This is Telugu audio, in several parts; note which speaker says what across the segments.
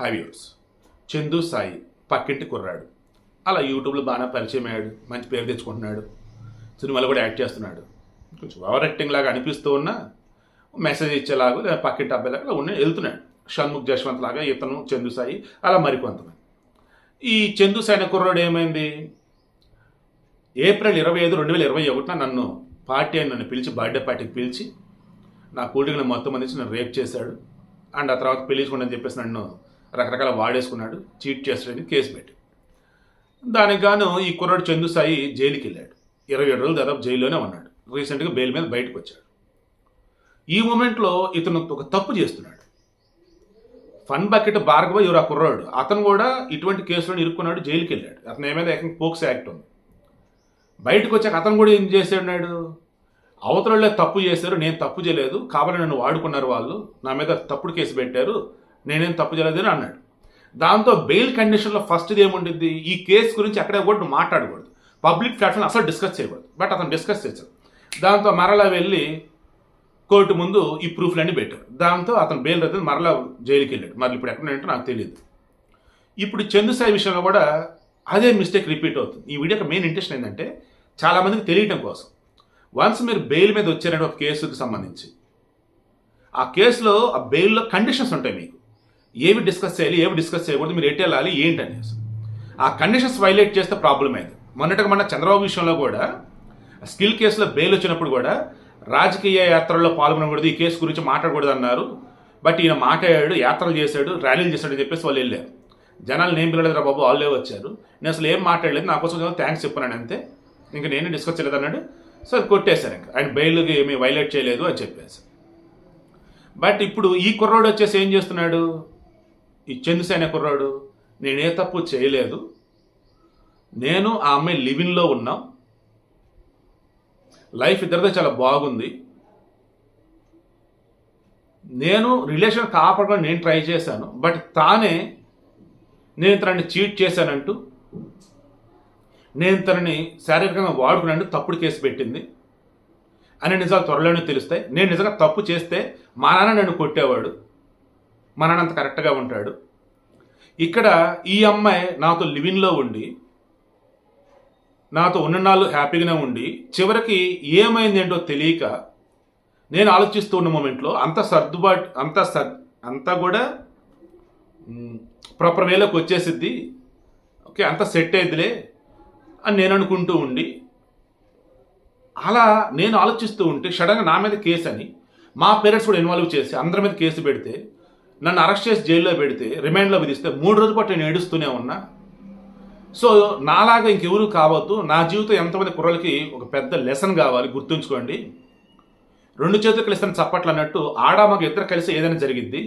Speaker 1: హైవ్యూర్స్ చందు సాయి పక్కింటి కుర్రాడు. అలా యూట్యూబ్లో బాగా పరిచయం అయ్యాడు. మంచి పేరు తెచ్చుకుంటున్నాడు. సినిమాలో కూడా యాక్ట్ చేస్తున్నాడు. కొంచెం ఓవర్ యాక్టింగ్ లాగా అనిపిస్తూ ఉన్నా మెసేజ్ ఇచ్చేలాగా లేదా పక్కింటి అబ్బాయిలాగా ఉన్న వెళ్తున్నాడు. షణ్ముఖ్ జశ్వంత్ లాగా ఇతను చందు సాయి అలా మరికొంతమంది. ఈ చందు సాయి అనే కుర్రాడు ఏమైంది? ఏప్రిల్ ఇరవై ఐదు రెండు వేల ఇరవై ఒకటిన నన్ను పార్టీ అని నన్ను పిలిచి బర్త్డే పార్టీకి పిలిచి నా కూల్డ్రింక్ని మొత్తం అందించి నన్ను రేప్ చేశాడు. అండ్ ఆ తర్వాత పెళ్ళించుకోండి అని చెప్పేసి నన్ను రకరకాల వాడేసుకున్నాడు చీట్ చేస్తాడని కేసు పెట్టి. దానికి గాను ఈ కుర్రాడు చందుసాయి జైలుకి వెళ్ళాడు ఇరవై ఏడు రోజులు దాదాపు జైల్లోనే ఉన్నాడు. రీసెంట్గా బెయిల్ మీద బయటకు వచ్చాడు ఈ మూమెంట్లో ఇతను ఒక తప్పు చేస్తున్నాడు. ఫన్ బకెట్ భార్గవ ఎవరు ఆ కుర్రాడు? అతను కూడా ఇటువంటి కేసులను ఇరుక్కున్నాడు జైలుకి వెళ్ళాడు అతను ఏమైనా ఏకంగా పోక్స్ యాక్ట్ ఉంది. బయటకు వచ్చాక అతను కూడా ఏం చేసాడు అవతలలో తప్పు చేశారు నేను తప్పు చేయలేదు కావాలని నన్ను వాడుకున్నారు వాళ్ళు నా మీద తప్పుడు కేసు పెట్టారు నేనేం తప్పు చేయలేదు అని అన్నాడు. దాంతో బెయిల్ కండిషన్లో ఫస్ట్ది ఏముంటుంది ఈ కేసు గురించి అక్కడే కూడా మాట్లాడకూడదు. పబ్లిక్ ప్లాట్ఫామ్ అసలు డిస్కస్ చేయకూడదు. బట్ అతను డిస్కస్ చేశాడు. దాంతో మరలా వెళ్ళి కోర్టు ముందు ఈ ప్రూఫ్లన్నీ పెట్టారు దాంతో అతను బెయిల్ రద్దు మరలా జైలుకి వెళ్ళాడు. మరి ఇప్పుడు ఎక్కడ ఉన్నాడంటే నాకు తెలియదు ఇప్పుడు చందుసాయి విషయంలో కూడా అదే మిస్టేక్ రిపీట్ అవుతుంది. ఈ వీడియోకి మెయిన్ ఇంట్రెస్ట్ ఏంటంటే చాలామందికి తెలియటం కోసం. వన్స్ మీరు బెయిల్ మీద వచ్చారంటే ఒక కేసుకి సంబంధించి ఆ కేసులో ఆ బెయిల్లో కండిషన్స్ ఉంటాయి మీకు. ఏవి డిస్కస్ చేయాలి ఏవి డిస్కస్ చేయకూడదు మీరు ఎటు వెళ్ళాలి ఏంటి అనేసి ఆ కండిషన్స్ వైలేట్ చేస్తే ప్రాబ్లం అయింది మొన్నటికి మన చంద్రబాబు విషయంలో కూడా స్కిల్ కేసులో బెయిల్ వచ్చినప్పుడు కూడా రాజకీయ యాత్రల్లో పాల్గొనకూడదు ఈ కేసు గురించి మాట్లాడకూడదు అన్నారు బట్ ఈయన మాట్లాడాడు యాత్రలు చేశాడు ర్యాలీలు చేశాడు అని చెప్పేసి వాళ్ళు వెళ్ళారు. జనాలు నేను పిల్లలేదురా బాబు వాళ్ళే వచ్చారు. నేను అసలు ఏం మాట్లాడలేదు నా కోసం థ్యాంక్స్ చెప్పాను అంతే. ఇంకా నేను డిస్కస్ చేయలేదు అన్నాడు. సో అది కొట్టేశారు ఇంకా. ఆయన బెయిల్కి ఏమీ వైలేట్ చేయలేదు అని చెప్పేసి. బట్ ఇప్పుడు ఈ కుర్రాడు వచ్చేసి ఏం చేస్తున్నాడు? ఈ చంద్రసేన కుర్రాడు నేనే తప్పు చేయలేదు. నేను ఆ అమ్మాయి లివిన్లో ఉన్నాం. లైఫ్ ఇద్దరితో చాలా బాగుంది. నేను రిలేషన్ కాపాడడం నేను ట్రై చేశాను బట్ తానే నేను తనని చీట్ చేశానంటూ నేను తనని శారీరకంగా వాడుకున్నాను తప్పుడు కేసు పెట్టింది. అనే నిజాలు త్వరలోనే తెలుస్తాయి. నేను నిజంగా తప్పు చేస్తే మా నాన్న నన్ను కొట్టేవాడు. మా నాన్న అంత కరెక్ట్గా ఉంటాడు. ఇక్కడ ఈ అమ్మాయి నాతో లివిన్లో ఉండి నాతో ఉన్న నాళ్ళు హ్యాపీగానే ఉండి చివరికి ఏమైంది ఏంటో తెలియక నేను ఆలోచిస్తూ ఉన్న మూమెంట్లో అంత సర్దుబాటు అంత సర్ అంతా కూడా ప్రాపర్ వేలోకి వచ్చేసిద్ది. ఓకే అంత సెట్ అయ్యిద్దిలే అని నేను అనుకుంటూ ఉండి అలా నేను ఆలోచిస్తూ ఉంటే సడన్గా నా మీద కేసు అని మా పేరెంట్స్ కూడా ఇన్వాల్వ్ చేసి అందరి మీద కేసు పెడితే నన్ను అరెస్ట్ చేసి జైల్లో పెడితే రిమాండ్లో విధిస్తే మూడు రోజుల పాటు నేను ఏడుస్తూనే ఉన్నా. సో నాలాగా ఇంకెవరు కావద్దు నా జీవితం ఎంతమంది కుర్రలకి ఒక పెద్ద లెసన్ కావాలి గుర్తుంచుకోండి. రెండు చేతులు కలిసిన చప్పట్లు అన్నట్టు ఆడ మాకు ఇద్దరు కలిసి ఏదైనా జరిగింది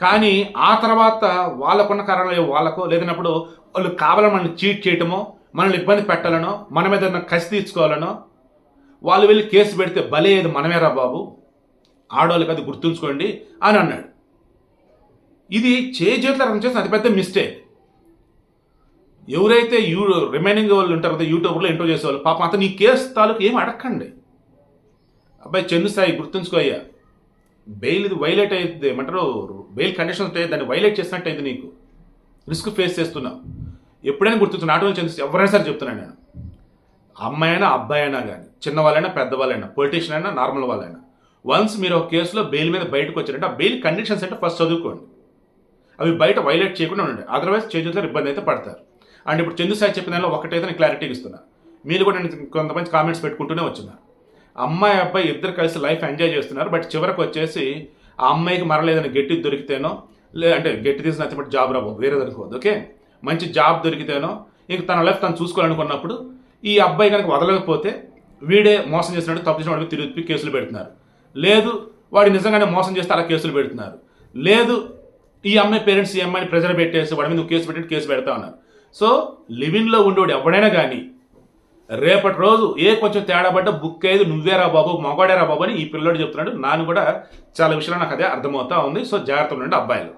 Speaker 1: కానీ ఆ తర్వాత వాళ్ళకున్న కారణాలు వాళ్ళకో లేదన్నప్పుడు వాళ్ళు కావాలని మనల్ని చీట్ చేయటమో మనల్ని ఇబ్బంది పెట్టాలనో మన మీద ఏదైనా కసి తీర్చుకోవాలనో వాళ్ళు వెళ్ళి కేసు పెడితే భలే మనమేరా బాబు. ఆడవాళ్ళకి అది గుర్తుంచుకోండి అని అన్నాడు. ఇది చేతుల రన్ చేసిన అతిపెద్ద మిస్టేక్ ఎవరైతే యూ రిమైనింగ్ వాళ్ళు ఉంటారో కదా యూట్యూబ్లో ఇంటర్వ్యూ చేసేవాళ్ళు పాపం అతను ఈ కేసు తాలూకు ఏం అడగండి అబ్బాయి చెన్ను సాయి గుర్తుంచుకో అయ్యా. బెయిల్ ఇది వైలేట్ అయితే ఏమంటారు? బెయిల్ కండిషన్స్ ఉంటాయి దాన్ని వైలేట్ చేసినట్టు అయితే నీకు. రిస్క్ ఫేస్ చేస్తున్నావు ఎప్పుడైనా గుర్తుంచు నాట్ ఓన్లీ ఎవరైనా సరే చెప్తున్నాను నేను. అమ్మాయి అయినా అబ్బాయి అయినా కానీ చిన్నవాళ్ళైనా పెద్దవాళ్ళైనా పొలిటీషియన్ అయినా నార్మల్ వాళ్ళైనా. వన్స్ మీరు ఒక కేసులో బెయిల్ మీద బయటకు వచ్చారంటే ఆ బెయిల్ కండిషన్స్ అంటే ఫస్ట్ చదువుకోండి. అవి బయట వైలేట్ చేయకుండా ఉండండి. అదర్వైజ్ చేతులతో ఇబ్బంది అయితే పడతారు. అండ్ ఇప్పుడు చందు సాయి చెప్పిన దానిలో ఒకటైతే నేను క్లారిటీ ఇస్తున్నా. మీరు కూడా నేను కొంతమంది కామెంట్స్ పెట్టుకుంటూనే వచ్చిన్నారు అమ్మాయి అబ్బాయి ఇద్దరు కలిసి లైఫ్ ఎంజాయ్ చేస్తున్నారు. బట్ చివరికి వచ్చేసి ఆ అమ్మాయికి మరలేదని గట్టి దొరికితేనో లే అంటే గట్టి తీసిన నచ్చినప్పుడు జాబ్ రాబో వేరే దొరికిపోదు ఓకే మంచి జాబ్ దొరికితేనో ఇంక తన లైఫ్ తను చూసుకోవాలనుకున్నప్పుడు ఈ అబ్బాయి కనుక వదలకపోతే వీడే మోసం చేసినట్టు తప్పు చేసిన వాడికి తిరిగి కేసులు పెడుతున్నారు. లేదు వాడు నిజంగానే మోసం చేస్తే అలా కేసులు పెడుతున్నారు. లేదు ఈ అమ్మాయి పేరెంట్స్ ఈ అమ్మాయిని ప్రెజర్ పెట్టేసి వాడి మీద నువ్వు కేసు పెట్టి కేసు పెడతా ఉన్నారు. సో లివిన్లో ఉండేవాడు ఎవడైనా కానీ రేపటి రోజు ఏ కొంచెం తేడా పడ్డ బుక్ అయ్యేది నువ్వేరా బాబు మగవాడేరా బాబు అని ఈ పిల్లోడు చెప్తున్నాడు. నాను కూడా చాలా విషయాలు నాకు అదే అర్థమవుతా ఉంది. సో జాగ్రత్త ఉండండి అబ్బాయిలు.